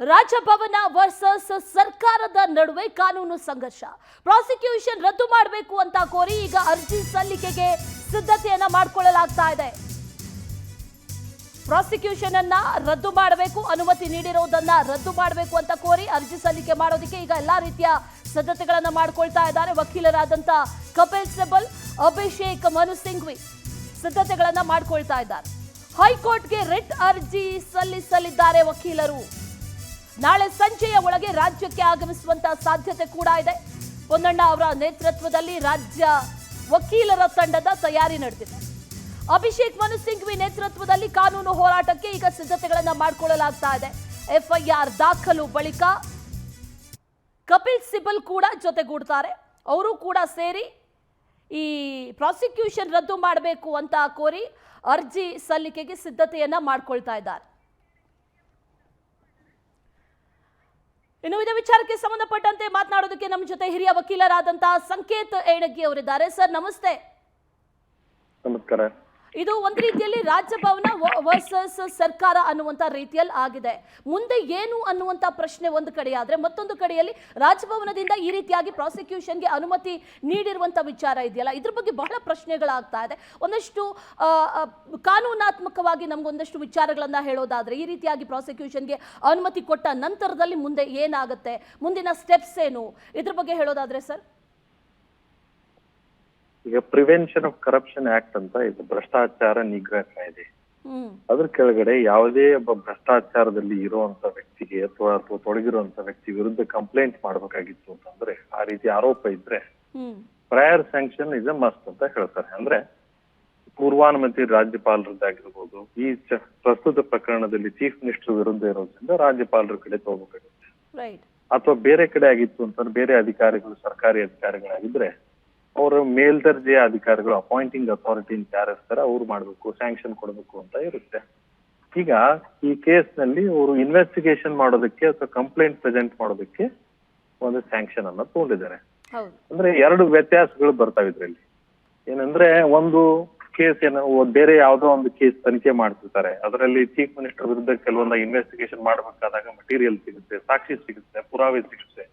ರಾಜಭವನ versus ಸರ್ಕಾರದ ನಡುವೆ ಕಾನೂನು ಸಂಘರ್ಷ. ಪ್ರಾಸಿಕ್ಯೂಷನ್ ರದ್ದು ಮಾಡಬೇಕು ಅಂತ ಕೋರಿ ಈಗ ಅರ್ಜಿ ಸಲ್ಲಿಕೆಗೆ ಸಿದ್ಧತೆಯನ್ನ ಮಾಡಿಕೊಳ್ಳಲಾಗ್ತಾ ಇದೆ. ಪ್ರಾಸಿಕ್ಯೂಷನ್ ಅನ್ನ ರದ್ದು ಮಾಡಬೇಕು, ಅನುಮತಿ ನೀಡಿರುವುದನ್ನ ರದ್ದು ಮಾಡಬೇಕು ಅಂತ ಕೋರಿ ಅರ್ಜಿ ಸಲ್ಲಿಕೆ ಮಾಡೋದಕ್ಕೆ ಈಗ ಎಲ್ಲಾ ರೀತಿಯ ಸಿದ್ಧತೆಗಳನ್ನ ಮಾಡಿಕೊಳ್ತಾ ಇದ್ದಾರೆ ವಕೀಲರಾದಂತ ಕಪಿಲ್ ಸಿಬಲ್, ಅಭಿಷೇಕ್ ಮನು ಸಿಂಘ್ವಿ ಸಿದ್ಧತೆಗಳನ್ನ ಮಾಡಿಕೊಳ್ತಾ ಇದ್ದಾರೆ. ಹೈಕೋರ್ಟ್ಗೆ ರಿಟ್ ಅರ್ಜಿ ಸಲ್ಲಿಸಲಿದ್ದಾರೆ ವಕೀಲರು. ನಾಳೆ ಸಂಜೆಯ ಒಳಗೆ ರಾಜ್ಯಕ್ಕೆ ಆಗಮಿಸುವಂತಹ ಸಾಧ್ಯತೆ ಕೂಡ ಇದೆ. ಪೊನ್ನಣ್ಣ ಅವರ ನೇತೃತ್ವದಲ್ಲಿ ರಾಜ್ಯ ವಕೀಲರ ತಂಡದ ತಯಾರಿ ನಡೆದಿದೆ. ಅಭಿಷೇಕ್ ಮನು ಸಿಂಘ್ವಿ ನೇತೃತ್ವದಲ್ಲಿ ಕಾನೂನು ಹೋರಾಟಕ್ಕೆ ಈಗ ಸಿದ್ಧತೆಗಳನ್ನು ಮಾಡಿಕೊಳ್ಳಲಾಗ್ತಾ ಇದೆ. ಎಫ್ಐಆರ್ ದಾಖಲು ಬಳಿಕ ಕಪಿಲ್ ಸಿಬಲ್ ಕೂಡ ಜೊತೆಗೂಡ್ತಾರೆ. ಅವರು ಕೂಡ ಸೇರಿ ಈ ಪ್ರಾಸಿಕ್ಯೂಷನ್ ರದ್ದು ಮಾಡಬೇಕು ಅಂತ ಕೋರಿ ಅರ್ಜಿ ಸಲ್ಲಿಕೆಗೆ ಸಿದ್ಧತೆಯನ್ನ ಮಾಡ್ಕೊಳ್ತಾ ಇದ್ದಾರೆ. ಇನ್ನು ಇದೇ ವಿಚಾರಕ್ಕೆ ಸಂಬಂಧಪಟ್ಟಂತೆ ಮಾತನಾಡೋದಕ್ಕೆ ನಮ್ಮ ಜೊತೆ ಹಿರಿಯ ವಕೀಲರಾದಂತಹ ಸಂಕೇತ್ ಏಣಗಿ ಅವರಿದ್ದಾರೆ. ಸರ್, ನಮಸ್ತೆ. ನಮಸ್ಕಾರ. ಇದು ಒಂದು ರೀತಿಯಲ್ಲಿ ರಾಜ್ಯಭವನ ವರ್ಸಸ್ ಸರ್ಕಾರ ಅನ್ನುವಂಥ ರೀತಿಯಲ್ಲಿ ಆಗಿದೆ. ಮುಂದೆ ಏನು ಅನ್ನುವಂಥ ಪ್ರಶ್ನೆ ಒಂದು ಕಡೆಯಾದರೆ ಮತ್ತೊಂದು ಕಡೆಯಲ್ಲಿ ರಾಜಭವನದಿಂದ ಈ ರೀತಿಯಾಗಿ ಪ್ರಾಸಿಕ್ಯೂಷನ್ಗೆ ಅನುಮತಿ ನೀಡಿರುವಂಥ ವಿಚಾರ ಇದೆಯಲ್ಲ, ಇದ್ರ ಬಗ್ಗೆ ಬಹಳ ಪ್ರಶ್ನೆಗಳಾಗ್ತಾ ಇದೆ. ಒಂದಷ್ಟು ಕಾನೂನಾತ್ಮಕವಾಗಿ ನಮಗೊಂದಷ್ಟು ವಿಚಾರಗಳನ್ನು ಹೇಳೋದಾದ್ರೆ ಈ ರೀತಿಯಾಗಿ ಪ್ರಾಸಿಕ್ಯೂಷನ್ಗೆ ಅನುಮತಿ ಕೊಟ್ಟ ನಂತರದಲ್ಲಿ ಮುಂದೆ ಏನಾಗುತ್ತೆ, ಮುಂದಿನ ಸ್ಟೆಪ್ಸ್ ಏನು? ಇದ್ರ ಬಗ್ಗೆ ಹೇಳೋದಾದ್ರೆ ಸರ್? ಈಗ ಪ್ರಿವೆನ್ಷನ್ ಆಫ್ ಕರಪ್ಷನ್ ಆಕ್ಟ್ ಅಂತ ಇದು ಭ್ರಷ್ಟಾಚಾರ ನಿಗ್ರಹ ಕಾಯ್ದೆ. ಅದ್ರ ಕೆಳಗಡೆ ಯಾವುದೇ ಒಬ್ಬ ಭ್ರಷ್ಟಾಚಾರದಲ್ಲಿ ಇರುವಂತ ವ್ಯಕ್ತಿಗೆ ಅಥವಾ ಅಥವಾ ತೊಡಗಿರುವಂತ ವ್ಯಕ್ತಿ ವಿರುದ್ಧ ಕಂಪ್ಲೇಂಟ್ ಮಾಡ್ಬೇಕಾಗಿತ್ತು ಅಂತಂದ್ರೆ ಆ ರೀತಿ ಆರೋಪ ಇದ್ರೆ prior sanction is a must ಅಂತ ಹೇಳ್ತಾರೆ. ಅಂದ್ರೆ ಪೂರ್ವಾನುಮತಿ ರಾಜ್ಯಪಾಲರದ್ದಾಗಿರ್ಬೋದು ಈ ಪ್ರಸ್ತುತ ಪ್ರಕರಣದಲ್ಲಿ ಚೀಫ್ ಮಿನಿಸ್ಟರ್ ವಿರುದ್ಧ ಇರೋದ್ರಿಂದ ರಾಜ್ಯಪಾಲರ ಕಡೆ ತಗೋಬೇಕಾಗುತ್ತೆ. ಅಥವಾ ಬೇರೆ ಕಡೆ ಆಗಿತ್ತು ಅಂತಂದ್ರೆ ಬೇರೆ ಅಧಿಕಾರಿಗಳು ಸರ್ಕಾರಿ ಅಧಿಕಾರಿಗಳಾಗಿದ್ರೆ ಅವರ ಮೇಲ್ದರ್ಜೆಯ ಅಧಿಕಾರಿಗಳು ಅಪಾಯಿಂಟಿಂಗ್ ಅಥಾರಿಟಿ ಅಂತ ಯಾರು ಇರ್ತಾರೆ ಅವ್ರು ಮಾಡ್ಬೇಕು ಸ್ಯಾಂಕ್ಷನ್ ಕೊಡಬೇಕು ಅಂತ ಇರುತ್ತೆ. ಈಗ ಈ ಕೇಸ್ನಲ್ಲಿ ಅವರು ಇನ್ವೆಸ್ಟಿಗೇಷನ್ ಮಾಡೋದಕ್ಕೆ ಅಥವಾ ಕಂಪ್ಲೇಂಟ್ ಪ್ರೆಸೆಂಟ್ ಮಾಡೋದಕ್ಕೆ ಒಂದು ಸ್ಯಾಂಕ್ಷನ್ ಅನ್ನ ತಗೊಂಡಿದ್ದಾರೆ. ಅಂದ್ರೆ ಎರಡು ವ್ಯತ್ಯಾಸಗಳು ಬರ್ತಾವ ಇದ್ರಲ್ಲಿ. ಏನಂದ್ರೆ ಒಂದು ಕೇಸ್ ಏನೋ ಬೇರೆ ಯಾವ್ದೋ ಒಂದು ಕೇಸ್ ತನಿಖೆ ಮಾಡ್ತಿರ್ತಾರೆ. ಅದರಲ್ಲಿ ಚೀಫ್ ಮಿನಿಸ್ಟರ್ ವಿರುದ್ಧ ಕೆಲವೊಂದು ಇನ್ವೆಸ್ಟಿಗೇಷನ್ ಮಾಡ್ಬೇಕಾದಾಗ ಮಟೀರಿಯಲ್ ಸಿಗುತ್ತೆ ಸಾಕ್ಷಿ ಸಿಗುತ್ತೆ ಪುರಾವೆ ಸಿಗುತ್ತೆ.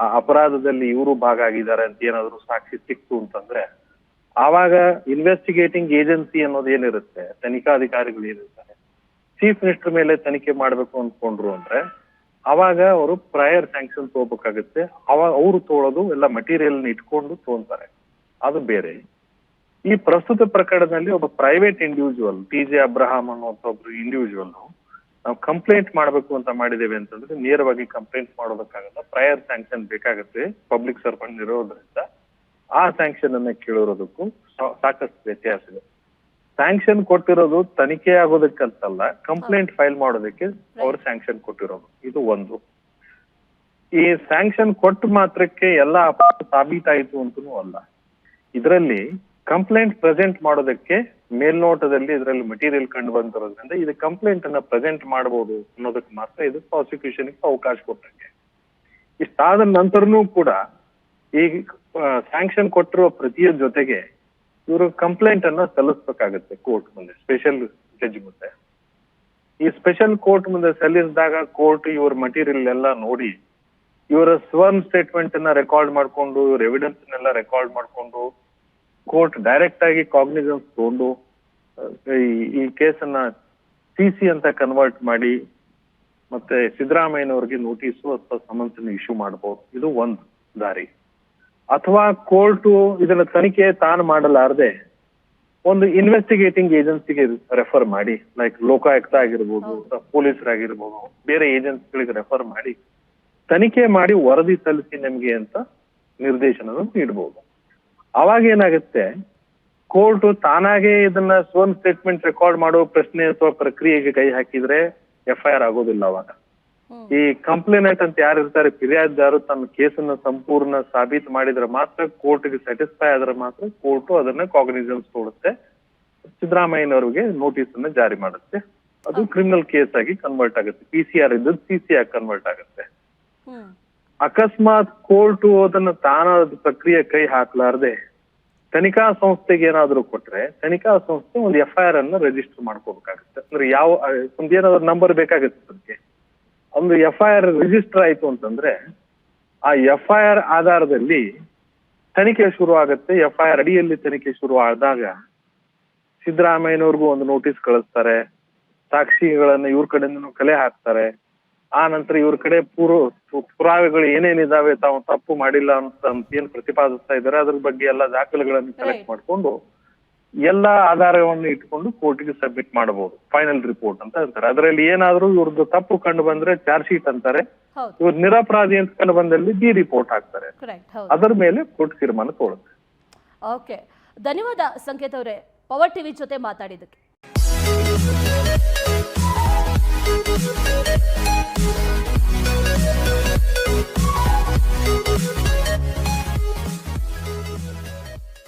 ಆ ಅಪರಾಧದಲ್ಲಿ ಇವರು ಭಾಗ ಆಗಿದ್ದಾರೆ ಅಂತ ಏನಾದ್ರು ಸಾಕ್ಷಿ ಸಿಕ್ತು ಅಂತಂದ್ರೆ, ಆವಾಗ ಇನ್ವೆಸ್ಟಿಗೇಟಿಂಗ್ ಏಜೆನ್ಸಿ ಅನ್ನೋದು ಏನಿರುತ್ತೆ, ತನಿಖಾಧಿಕಾರಿಗಳು ಏನಿರ್ತಾರೆ ಚೀಫ್ ಮಿನಿಸ್ಟರ್ ಮೇಲೆ ತನಿಖೆ ಮಾಡ್ಬೇಕು ಅನ್ಕೊಂಡ್ರು ಅಂದ್ರೆ ಅವಾಗ ಅವರು ಪ್ರಯರ್ ಸ್ಯಾಂಕ್ಷನ್ ತಗೋಬೇಕಾಗುತ್ತೆ. ಅವಾಗ ಅವರು ತೋಳೋದು ಎಲ್ಲ ಮಟೀರಿಯಲ್ ಇಟ್ಕೊಂಡು ತಗೊಂತಾರೆ ಅದು ಬೇರೆ. ಈ ಪ್ರಸ್ತುತ ಪ್ರಕರಣದಲ್ಲಿ ಒಬ್ಬ private individual T J Abraham ಅನ್ನುವಂತ ಒಬ್ರು ಇಂಡಿವಿಜುವಲ್ ನಾವು ಕಂಪ್ಲೇಂಟ್ ಮಾಡಬೇಕು ಅಂತ ಮಾಡಿದ್ದೇವೆ ಅಂತಂದ್ರೆ ನೇರವಾಗಿ ಕಂಪ್ಲೇಂಟ್ ಮಾಡೋದಕ್ಕಾಗಲ್ಲ ಪ್ರಯರ್ ಸ್ಯಾಂಕ್ಷನ್ ಬೇಕಾಗುತ್ತೆ ಪಬ್ಲಿಕ್ ಸರ್ವೆಂಟ್ ಇರೋದ್ರಿಂದ. ಆ ಸ್ಯಾಂಕ್ಷನ್ ಅನ್ನ ಕೇಳಿರೋದಕ್ಕೂ ಸಾಕಷ್ಟು ವ್ಯತ್ಯಾಸ ಇದೆ. ಸ್ಯಾಂಕ್ಷನ್ ಕೊಟ್ಟಿರೋದು ತನಿಖೆ ಆಗೋದಕ್ಕಂತಲ್ಲ ಕಂಪ್ಲೇಂಟ್ ಫೈಲ್ ಮಾಡೋದಕ್ಕೆ ಅವ್ರು ಸ್ಯಾಂಕ್ಷನ್ ಕೊಟ್ಟಿರೋದು. ಇದು ಒಂದು. ಈ ಸ್ಯಾಂಕ್ಷನ್ ಕೊಟ್ಟ ಮಾತ್ರಕ್ಕೆ ಎಲ್ಲ ಅಪರಾಧ ಸಾಬೀತಾಯಿತು ಅಂತನೂ ಅಲ್ಲ. ಇದರಲ್ಲಿ ಕಂಪ್ಲೇಂಟ್ ಪ್ರೆಸೆಂಟ್ ಮಾಡೋದಕ್ಕೆ ಮೇಲ್ನೋಟದಲ್ಲಿ ಇದರಲ್ಲಿ ಮಟೀರಿಯಲ್ ಕಂಡು ಬಂದಿರೋದ್ರಿಂದ ಇದು ಕಂಪ್ಲೇಂಟ್ ಅನ್ನ ಪ್ರೆಸೆಂಟ್ ಮಾಡಬಹುದು ಅನ್ನೋದಕ್ಕೆ ಮಾತ್ರ ಇದು ಪ್ರಾಸಿಕ್ಯೂಷನ್ ಅವಕಾಶ ಕೊಟ್ಟಂಗೆ. ಇಷ್ಟಾದ ನಂತರನೂ ಕೂಡ ಈ ಸ್ಯಾಂಕ್ಷನ್ ಕೊಟ್ಟಿರುವ ಪ್ರತಿಯ ಜೊತೆಗೆ ಇವರು ಕಂಪ್ಲೇಂಟ್ ಅನ್ನ ಸಲ್ಲಿಸ್ಬೇಕಾಗತ್ತೆ ಕೋರ್ಟ್ ಮುಂದೆ ಸ್ಪೆಷಲ್ ಜಡ್ಜ್ ಮುಂದೆ. ಈ ಸ್ಪೆಷಲ್ ಕೋರ್ಟ್ ಮುಂದೆ ಸಲ್ಲಿಸಿದಾಗ ಕೋರ್ಟ್ ಇವ್ರ ಮಟೀರಿಯಲ್ ಎಲ್ಲ ನೋಡಿ ಇವರ ಸ್ವರ್ನ್ ಸ್ಟೇಟ್ಮೆಂಟ್ ಅನ್ನ ರೆಕಾರ್ಡ್ ಮಾಡ್ಕೊಂಡು, ಇವ್ರ ಎವಿಡೆನ್ಸ್ ರೆಕಾರ್ಡ್ ಮಾಡ್ಕೊಂಡು ಕೋರ್ಟ್ ಡೈರೆಕ್ಟ್ ಆಗಿ ಕಾಗ್ನಿಸನ್ಸ್ ತಗೊಂಡು ಈ- ಕೇಸನ್ನ ಸಿ ಸಿ ಅಂತ ಕನ್ವರ್ಟ್ ಮಾಡಿ ಮತ್ತೆ ಸಿದ್ದರಾಮಯ್ಯನವ್ರಿಗೆ ನೋಟಿಸು ಅಥವಾ ಸಮನ್ಸ್ ಇಶ್ಯೂ ಮಾಡಬಹುದು ಇದು ಒಂದು ದಾರಿ. ಅಥವಾ ಕೋರ್ಟು ಇದನ್ನ ತನಿಖೆ ತಾನು ಮಾಡಲಾರದೆ ಒಂದು ಇನ್ವೆಸ್ಟಿಗೇಟಿಂಗ್ ಏಜೆನ್ಸಿಗೆ ರೆಫರ್ ಮಾಡಿ ಲೈಕ್ ಲೋಕಾಯುಕ್ತ ಆಗಿರ್ಬೋದು ಅಥವಾ ಪೊಲೀಸರಾಗಿರ್ಬೋದು ಬೇರೆ ಏಜೆನ್ಸಿಗಳಿಗೆ ರೆಫರ್ ಮಾಡಿ ತನಿಖೆ ಮಾಡಿ ವರದಿ ಸಲ್ಲಿಸಿ ನಿಮಗೆ ಅಂತ ನಿರ್ದೇಶನ ನೀಡಬಹುದು ಅವಾಗ ಏನಾಗುತ್ತೆ? ಕೋರ್ಟ್ ತಾನಾಗೆ ಇದನ್ನ ಸ್ವನ್ ಸ್ಟೇಟ್ಮೆಂಟ್ ರೆಕಾರ್ಡ್ ಮಾಡೋ ಪ್ರಶ್ನೆ ಅಥವಾ ಪ್ರಕ್ರಿಯೆಗೆ ಕೈ ಹಾಕಿದ್ರೆ ಎಫ್ ಐ ಆರ್ ಆಗೋದಿಲ್ಲ ಅವಾಗ. ಈ ಕಂಪ್ಲೇನೆಂಟ್ ಅಂತ ಯಾರು ಇರ್ತಾರೆ ಫಿರ್ಯಾದಿದಾರರು ತನ್ನ ಕೇಸನ್ನ ಸಂಪೂರ್ಣ ಸಾಬೀತು ಮಾಡಿದ್ರೆ ಮಾತ್ರ ಕೋರ್ಟ್ಗೆ ಸ್ಯಾಟಿಸ್ಫೈ ಆದ್ರೆ ಮಾತ್ರ ಕೋರ್ಟ್ ಅದನ್ನ ಕಾಗ್ನಿಜನ್ಸ್ ಕೊಡುತ್ತೆ. ಸಿದ್ದರಾಮಯ್ಯನವರಿಗೆ ನೋಟಿಸ್ ಅನ್ನ ಜಾರಿ ಮಾಡುತ್ತೆ. ಅದು ಕ್ರಿಮಿನಲ್ ಕೇಸ್ ಆಗಿ ಕನ್ವರ್ಟ್ ಆಗುತ್ತೆ. ಪಿ ಸಿ ಆರ್ ಇದ್ದದ್ದು ಸಿ ಸಿ ಆಗಿ ಕನ್ವರ್ಟ್ ಆಗುತ್ತೆ. ಅಕಸ್ಮಾತ್ ಕೋರ್ಟು ಅದನ್ನ ತಾನಾದ ಪ್ರಕ್ರಿಯೆ ಕೈ ಹಾಕ್ಲಾರ್ದೆ ತನಿಖಾ ಸಂಸ್ಥೆಗೆ ಏನಾದ್ರು ಕೊಟ್ರೆ ತನಿಖಾ ಸಂಸ್ಥೆ ಒಂದು ಎಫ್ ಐ ಆರ್ ಅನ್ನ ರಿಜಿಸ್ಟರ್ ಮಾಡ್ಕೋಬೇಕಾಗುತ್ತೆ. ಅಂದ್ರೆ ಯಾವ, ಒಂದ್ ಏನಾದ್ರು ನಂಬರ್ ಬೇಕಾಗುತ್ತೆ ಅದಕ್ಕೆ. ಒಂದು ಎಫ್ ಐ ಆರ್ ರಿಜಿಸ್ಟರ್ ಆಯ್ತು ಅಂತಂದ್ರೆ ಆ ಎಫ್ ಐ ಆರ್ ಆಧಾರದಲ್ಲಿ ತನಿಖೆ ಶುರು ಆಗುತ್ತೆ ಎಫ್ ಐ ಆರ್ ಅಡಿಯಲ್ಲಿ ತನಿಖೆ ಶುರು ಆದಾಗ ಸಿದ್ದರಾಮಯ್ಯನವ್ರಿಗೂ ಒಂದು ನೋಟಿಸ್ ಕಳಿಸ್ತಾರೆ. ಸಾಕ್ಷಿಗಳನ್ನ ಇವ್ರ ಕಡೆಯಿಂದನೂ ಕಲೆ ಹಾಕ್ತಾರೆ. ಆ ನಂತರ ಇವ್ರ ಕಡೆ ಪೂರ್ವ ಪುರಾವೆಗಳು ಏನೇನಿದಾವೆ ತಾವು ತಪ್ಪು ಮಾಡಿಲ್ಲ ಅಂತ ಅಂತ ಏನ್ ಪ್ರತಿಪಾದಿಸ್ತಾ ಇದ್ದಾರೆ ಅದ್ರ ಬಗ್ಗೆ ಎಲ್ಲ ದಾಖಲೆಗಳನ್ನು ಕಲೆಕ್ಟ್ ಮಾಡಿಕೊಂಡು ಎಲ್ಲಾ ಆಧಾರವನ್ನು ಇಟ್ಕೊಂಡು ಕೋರ್ಟ್ಗೆ ಸಬ್ಮಿಟ್ ಮಾಡಬಹುದು ಫೈನಲ್ ರಿಪೋರ್ಟ್ ಅಂತ ಅಂತಾರೆ. ಅದರಲ್ಲಿ ಏನಾದ್ರೂ ಇವ್ರದ್ದು ತಪ್ಪು ಕಂಡು ಬಂದ್ರೆ ಚಾರ್ಜ್ ಶೀಟ್ ಅಂತಾರೆ. ಇವ್ರ ನಿರಪರಾಧಿ ಅಂತ ಕಂಡು ಬಂದಲ್ಲಿ ಬಿ ರಿಪೋರ್ಟ್ ಹಾಕ್ತಾರೆ. ಅದರ ಮೇಲೆ ಕೋರ್ಟ್ ತೀರ್ಮಾನ ತಗೊಳುತ್ತೆ ಓಕೆ ಧನ್ಯವಾದ ಸಂಕೇತ್ ಅವರೇ. ಪವರ್ ಟಿವಿ ಜೊತೆ ಮಾತಾಡಿದ್ದಕ್ಕೆ.